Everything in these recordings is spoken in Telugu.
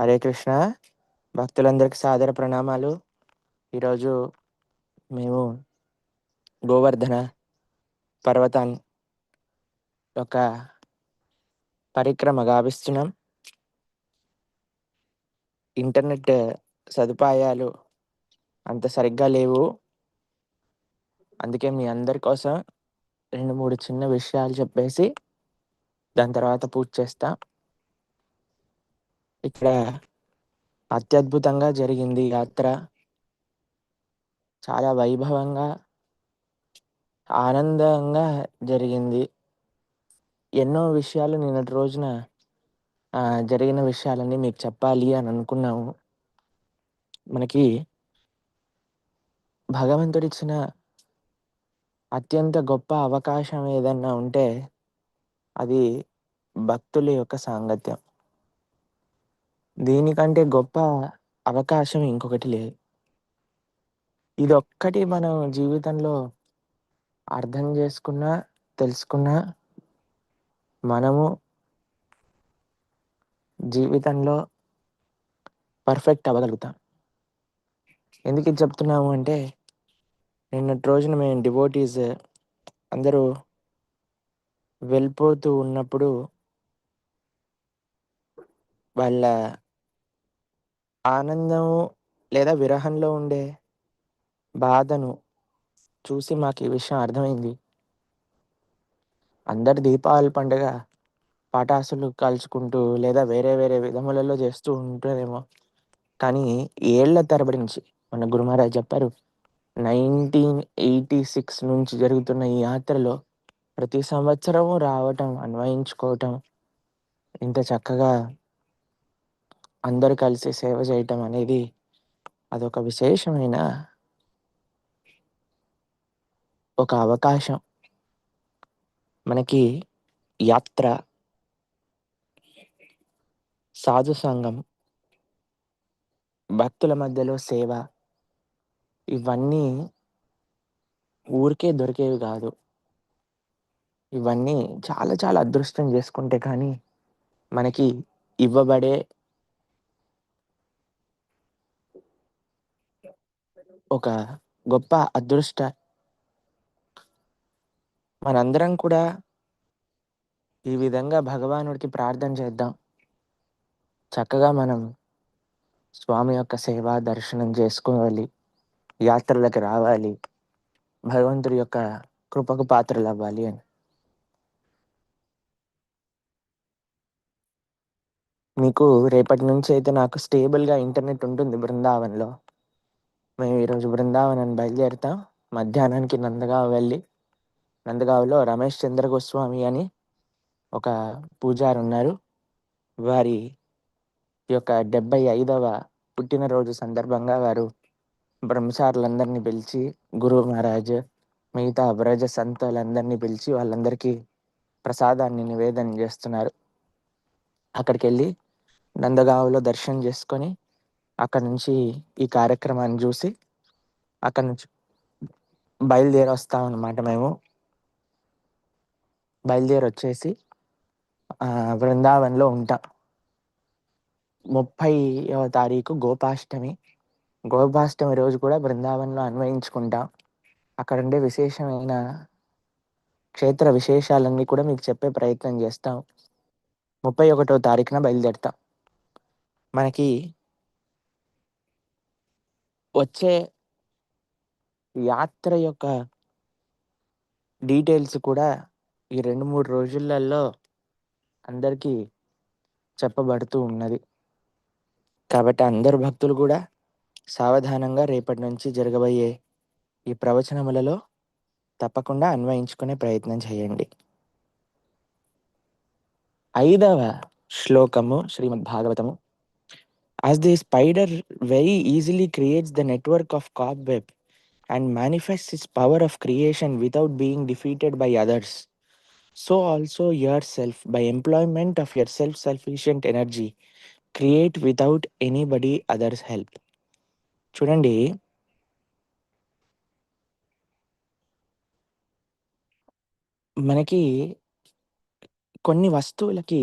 హరే కృష్ణ. భక్తులందరికీ సాదర ప్రణామాలు. ఈరోజు మేము గోవర్ధన పర్వతాన్ని ఒక పరిక్రమ గావిస్తున్నాం. ఇంటర్నెట్ సదుపాయాలు అంత సరిగ్గా లేవు. అందుకే మీ అందరి కోసం రెండు మూడు చిన్న విషయాలు చెప్పేసి దాని తర్వాత పూజ చేస్తాం. ఇక్కడ అత్యద్భుతంగా జరిగింది యాత్ర. చాలా వైభవంగా ఆనందంగా జరిగింది. ఎన్నో విషయాలు నిన్నటి రోజున జరిగిన విషయాలన్నీ మీకు చెప్పాలి అని అనుకున్నాము. మనకి భగవంతుడిచ్చిన అత్యంత గొప్ప అవకాశం ఏదన్నా ఉంటే అది భక్తుల యొక్క సాంగత్యం. దీనికంటే గొప్ప అవకాశం ఇంకొకటి లేదు. ఇదొక్కటి మనం జీవితంలో అర్థం చేసుకున్నా తెలుసుకున్నా మనము జీవితంలో పర్ఫెక్ట్ అవ్వగలుగుతాం. ఎందుకు చెప్తున్నాము అంటే నిన్నటి రోజున మేము డివోటీస్ అందరూ వెళ్ళిపోతూ ఉన్నప్పుడు వాళ్ళ ఆనందము లేదా విరహంలో ఉండే బాధను చూసి మాకు ఈ విషయం అర్థమైంది. అందరు దీపావళి పండుగ పటాసులు కాల్చుకుంటూ లేదా వేరే వేరే విధములలో చేస్తూ ఉంటారేమో కానీ ఏళ్ళ తరబడి నుంచి మన గురుమహారాజ్ చెప్పారు నైన్టీన్ ఎయిటీ సిక్స్ నుంచి జరుగుతున్న ఈ యాత్రలో ప్రతి సంవత్సరము రావటం అన్వయించుకోవటం ఇంత చక్కగా అందరు కలిసి సేవ చేయటం అనేది అదొక విశేషమైన ఒక అవకాశం. మనకి యాత్ర సాధు సంఘం భక్తుల మధ్యలో సేవ ఇవన్నీ ఊరికే దొరికేవి కాదు. ఇవన్నీ చాలా చాలా అదృష్టం చేసుకుంటే కానీ మనకి ఇవ్వబడే ఒక గొప్ప అదృష్ట. మనందరం కూడా ఈ విధంగా భగవానుడికి ప్రార్థన చేద్దాం. చక్కగా మనం స్వామి యొక్క సేవ దర్శనం చేసుకోవాలి. యాత్రలకు రావాలి. భగవంతుడి యొక్క కృపకు పాత్రలు అవ్వాలి అని. మీకు రేపటి నుంచి అయితే నాకు స్టేబుల్గా ఇంటర్నెట్ ఉంటుంది బృందావన్లో. మేము ఈరోజు బృందావనం బయలుదేరుతాం. మధ్యాహ్నానికి నందగావ్ వెళ్ళి నందగావ్లో రమేష్ చంద్ర గోస్వామి అని ఒక పూజారు ఉన్నారు. వారి యొక్క డెబ్బై ఐదవ పుట్టినరోజు సందర్భంగా వారు బ్రహ్మచారులందరినీ పిలిచి గురు మహారాజ్ మిగతా బ్రజ సంతులందరినీ పిలిచి వాళ్ళందరికీ ప్రసాదాన్ని నివేదన చేస్తున్నారు. అక్కడికి వెళ్ళి నందగావ్లో దర్శనం చేసుకొని అక్కడ నుంచి ఈ కార్యక్రమాన్ని చూసి అక్కడ నుంచి బయలుదేరి వస్తాం అన్నమాట మేము. బయలుదేరి వచ్చేసి బృందావన్లో ఉంటాం. ముప్పైవ తారీఖు గోపాష్టమి. గోపాష్టమి రోజు కూడా బృందావన్లో అన్వయించుకుంటాం. అక్కడ ఉండే విశేషమైన క్షేత్ర విశేషాలన్నీ కూడా మీకు చెప్పే ప్రయత్నం చేస్తాం. ముప్పై ఒకటో తారీఖున బయలుదేరుతాం. మనకి వచ్చే యాత్ర యొక్క డీటెయిల్స్ కూడా ఈ రెండు మూడు రోజులలో అందరికీ చెప్పబడుతూ ఉన్నది. కాబట్టి అందరు భక్తులు కూడా సావధానంగా రేపటి నుంచి జరగబోయే ఈ ప్రవచనములలో తప్పకుండా అన్వయించుకునే ప్రయత్నం చేయండి. ఐదవ శ్లోకము శ్రీమద్ భాగవతము As the spider very easily creates the network of cobweb and manifests its power of creation without being defeated by others, so also yourself, by employment of your self sufficient energy, create without anybody other's help. చూడండి మనకి కొన్ని వస్తువులకి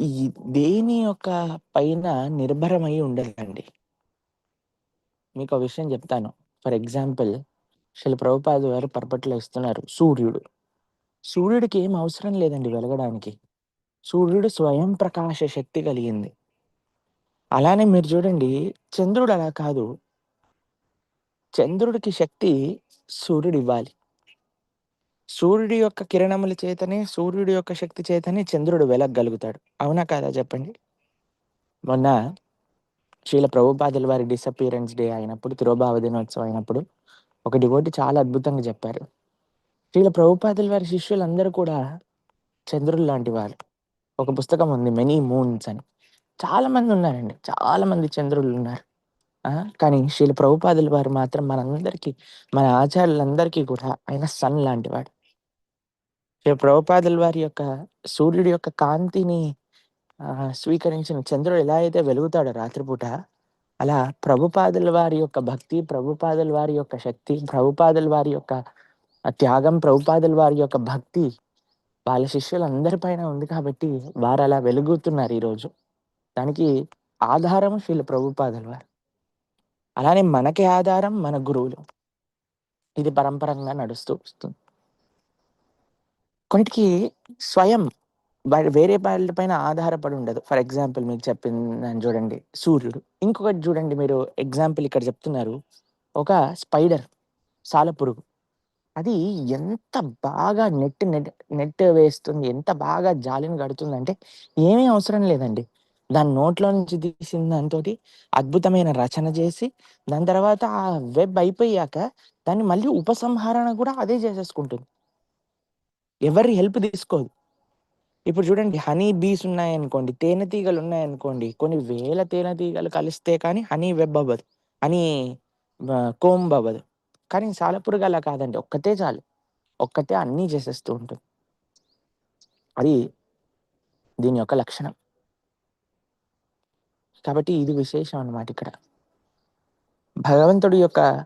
ఈ దేని యొక్క పైన నిర్భరమై ఉండదండి. మీకో విషయం చెప్తాను ఫర్ ఎగ్జాంపుల్ శిల ప్రభుపాద వారు పర్పట్లో ఇస్తున్నారు. సూర్యుడు. సూర్యుడికి ఏం అవసరం లేదండి వెలగడానికి. సూర్యుడు స్వయం ప్రకాశ శక్తి కలిగింది. అలానే మీరు చూడండి చంద్రుడు అలా కాదు. చంద్రుడికి శక్తి సూర్యుడివ్వాలి. సూర్యుడి యొక్క కిరణముల చేతనే, సూర్యుడి యొక్క శక్తి చేతనే చంద్రుడు వెలగలుగుతాడు అవునా కాదా చెప్పండి? మొన్న శ్రీల ప్రభుపాదుల వారి డిసపియరెన్స్ డే అయినప్పుడు, తిరోభావ దినోత్సవం అయినప్పుడు ఒక డివోటి చాలా అద్భుతంగా చెప్పారు. శ్రీల ప్రభుపాదుల వారి శిష్యులందరూ కూడా చంద్రులు లాంటి వారు. ఒక పుస్తకం ఉంది 'మెనీ మూన్స్' అని. చాలా మంది ఉన్నారండి. చాలా మంది చంద్రులు ఉన్నారు కానీ శ్రీల ప్రభుపాదుల వారు మాత్రం మనందరికీ, మన ఆచార్యులందరికీ కూడా ఆయన సన్ లాంటివాడు. శ్రీల ప్రభుపాదుల వారి యొక్క సూర్యుడి యొక్క కాంతిని స్వీకరించిన చంద్రుడు ఎలా అయితే వెలుగుతాడో రాత్రిపూట, అలా ప్రభుపాదుల వారి యొక్క భక్తి, ప్రభుపాదుల వారి యొక్క శక్తి, ప్రభుపాదుల వారి యొక్క త్యాగం, ప్రభుపాదుల వారి యొక్క భక్తి వాళ్ళ శిష్యులందరి పైన ఉంది కాబట్టి వారు అలా వెలుగుతున్నారు ఈరోజు. దానికి ఆధారం శ్రీల ప్రభుపాదుల వారు. అలానే మనకి ఆధారం మన గురువులు. ఇది పరంపరంగా నడుస్తూ వస్తుంది. కొన్నిటికి స్వయం వేరే వాళ్ళ పైన ఆధారపడి ఉండదు. ఫర్ ఎగ్జాంపుల్ మీకు చెప్పిందాన్ని చూడండి సూర్యుడు. ఇంకొకటి చూడండి మీరు ఎగ్జాంపుల్ ఇక్కడ చెప్తున్నారు. ఒక స్పైడర్ సాలపురుగు అది ఎంత బాగా నెట్ నెట్ నెట్ వేస్తుంది, ఎంత బాగా జాలిని కడుతుందంటే ఏమీ అవసరం లేదండి. దాని నోట్లో నుంచి తీసిన దానితోటి అద్భుతమైన రచన చేసి, దాని తర్వాత ఆ వెబ్ అయిపోయాక దాన్ని మళ్ళీ ఉపసంహరణ కూడా అదే చేసేసుకుంటుంది. ఎవరి హెల్ప్ తీసుకోదు. ఇప్పుడు చూడండి హనీ బీస్ ఉన్నాయనుకోండి, తేనెటీగలు ఉన్నాయనుకోండి, కొన్ని వేల తేనెటీగలు కలిస్తే కానీ హనీ వెబ్ అవ్వదు. హనీ కోంబ్ అవ్వదు. కానీ సాలపురుగు అలా కాదండి. ఒక్కటే చాలు. ఒక్కటే అన్నీ చేసేస్తూ ఉంటుంది. అది దీని యొక్క లక్షణం. కాబట్టి ఇది విశేషం అనమాట ఇక్కడ. భగవంతుడి యొక్క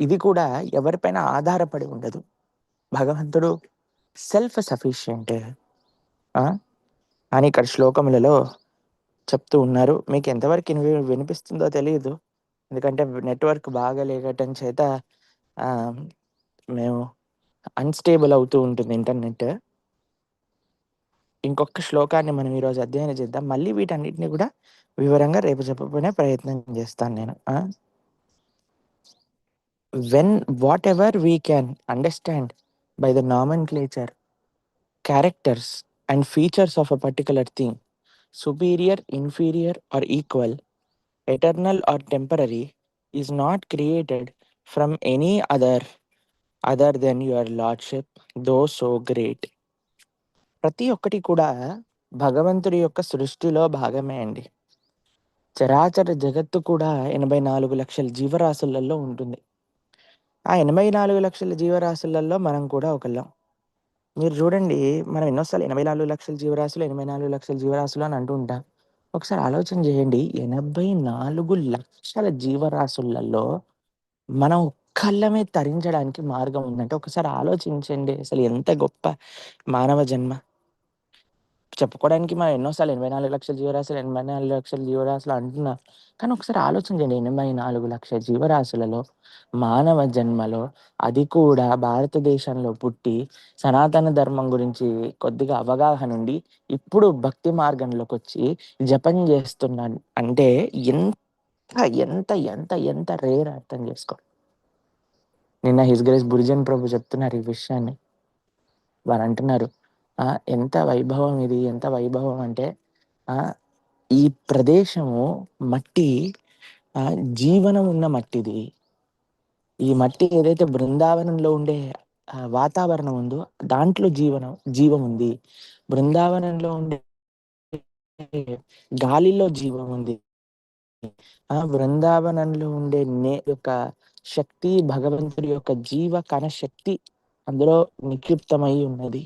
ఇది కూడా ఎవరిపైన ఆధారపడి ఉండదు. భగవంతుడు సెల్ఫ్ సఫిషియంట్. అని ఇక్కడ శ్లోకములలో చెప్తూ ఉన్నారు. మీకు ఎంతవరకు వినిపిస్తుందో తెలియదు ఎందుకంటే నెట్వర్క్ బాగా లేకటం చేత మేము అన్‌స్టేబుల్ అవుతూ ఉంటుంది ఇంటర్నెట్. ఇంకొక శ్లోకాన్ని మనం ఈరోజు అధ్యయనం చేద్దాం. మళ్ళీ వీటన్నిటిని కూడా వివరంగా రేపు చెప్పబోయే ప్రయత్నం చేస్తాను నేను. Whatever we can understand by the nomenclature characters and features of a particular thing superior inferior or equal eternal or temporary is not created from any other other than your lordship though so great ప్రతి ఒక్కటి కూడా భగవంతుడి యొక్క సృష్టిలో భాగమే అండి. చరాచర జగత్తు కూడా ఎనభై నాలుగు లక్షల జీవరాశులలో ఉంటుంది. ఆ 84,00,000 జీవరాశులలో మనం కూడా ఒకళ్ళం. మీరు చూడండి మనం ఎన్నోసార్లు ఎనభై నాలుగు లక్షల జీవరాశులు, 84,00,000 జీవరాశులు అని అంటూ ఉంటాం. ఒకసారి ఆలోచన చేయండి 84,00,000 జీవరాశులలో మనం ఒక్కళ్ళమే తరించడానికి మార్గం ఉందంటే ఒకసారి ఆలోచించండి. అసలు ఎంత గొప్ప మానవ జన్మ. చెప్పుకోవడానికి మనం ఎన్నో సార్లు 84,00,000 జీవరాశులు, 84,00,000 జీవరాశులు అంటున్నా కానీ ఒకసారి ఆలోచన చేయండి 84,00,000 జీవరాశులలో మానవ జన్మలో అది కూడా భారతదేశంలో పుట్టి సనాతన ధర్మం గురించి కొద్దిగా అవగాహన ఉండి ఇప్పుడు భక్తి మార్గంలోకి వచ్చి జపం చేస్తున్నాను అంటే ఎంత ఎంత ఎంత ఎంత రేర్ అర్థం చేసుకో. నిన్న హిస్ గ్రేస్ బురిజన్ ప్రభు చెప్తున్నారు ఈ విషయాన్ని. వారు అంటున్నారు ఎంత వైభవం ఇది ఎంత వైభవం అంటే ఈ ప్రదేశము మట్టి జీవనం ఉన్న మట్టిది. ఈ మట్టి ఏదైతే బృందావనంలో ఉండే వాతావరణం ఉందో దాంట్లో జీవనం జీవం ఉంది. బృందావనంలో ఉండే గాలిలో జీవం ఉంది. ఆ! బృందావనంలో ఉండే నే యొక్క శక్తి భగవంతుడి యొక్క జీవ కణ శక్తి అందులో నిక్షిప్తమై ఉన్నది.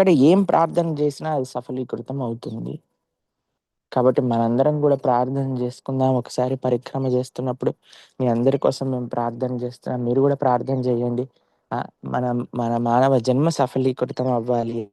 ఇక్కడ ఏం ప్రార్థన చేసినా అది సఫలీకృతం అవుతుంది. కాబట్టి మనందరం కూడా ప్రార్థన చేసుకుందాం. ఒకసారి పరిక్రమ చేస్తున్నప్పుడు మీ అందరి కోసం మేము ప్రార్థన చేస్తున్నాం. మీరు కూడా ప్రార్థన చేయండి. మన మన మానవ జన్మ సఫలీకృతం అవ్వాలి